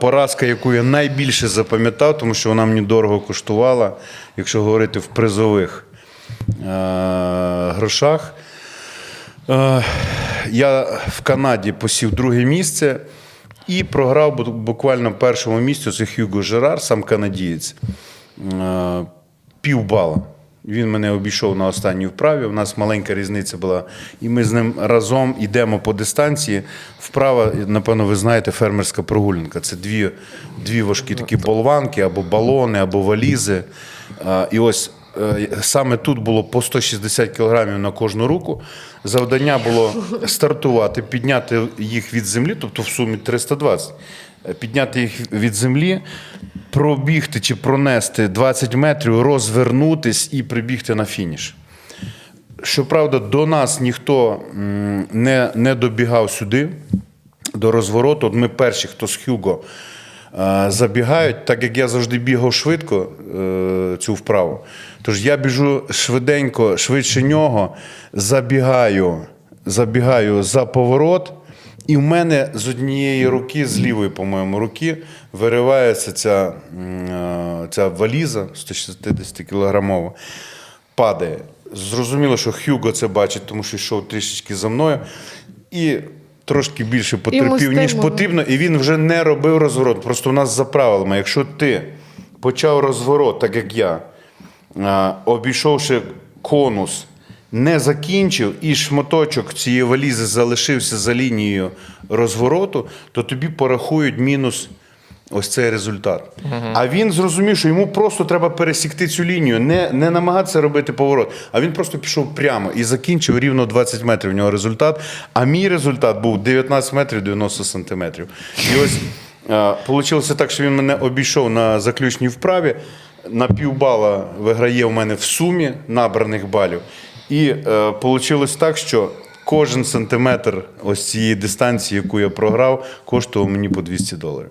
Поразка, яку я найбільше запам'ятав, тому що вона мені дорого коштувала, якщо говорити в призових е- грошах. Е, я в Канаді посів друге місце і програв буквально першому місці. Це Хьюго Жерар, сам канадієць. Е, Півбала. Він мене обійшов на останній вправі. У нас маленька різниця була. І ми з ним разом йдемо по дистанції. Вправа, напевно, ви знаєте, фермерська прогулянка. Це дві, дві важкі такі болванки, або балони, або валізи. І ось е, саме тут було по 160 кілограмів на кожну руку. Завдання було стартувати, підняти їх від землі, тобто в сумі 320. Е, Підняти їх від землі, пробігти чи пронести 20 метрів, розвернутись і прибігти на фініш. Щоправда, до нас ніхто не, не добігав сюди, до розвороту. От ми перші, хто з Хюго е, забігають, так як я завжди бігав швидко е, цю вправу. Тож я біжу швиденько, швидше нього, забігаю, забігаю за поворот. І в мене з однієї руки, з лівої, по-моєму, руки, виривається ця, е, ця валіза 160 кілограмова, падає. Зрозуміло, що Хьюго це бачить, тому що йшов трішечки за мною. І трошки більше потерпів, ніж потрібно, і він вже не робив розворот. Просто у нас за правилами, якщо ти почав розворот, так як я, обійшовши конус, не закінчив, і шматочок цієї валізи залишився за лінією розвороту, то тобі порахують мінус. Ось цей результат. А він зрозумів, що йому просто треба пересікти цю лінію, не, не намагатися робити поворот. А він просто пішов прямо і закінчив рівно 20 метрів. У нього результат. А мій результат був 19 метрів 90 сантиметрів. І ось вийшло так, що він мене обійшов на заключній вправі. На півбала виграє у мене в сумі набраних балів. І вийшло так, що кожен сантиметр ось цієї дистанції, яку я програв, коштував мені по 200 доларів.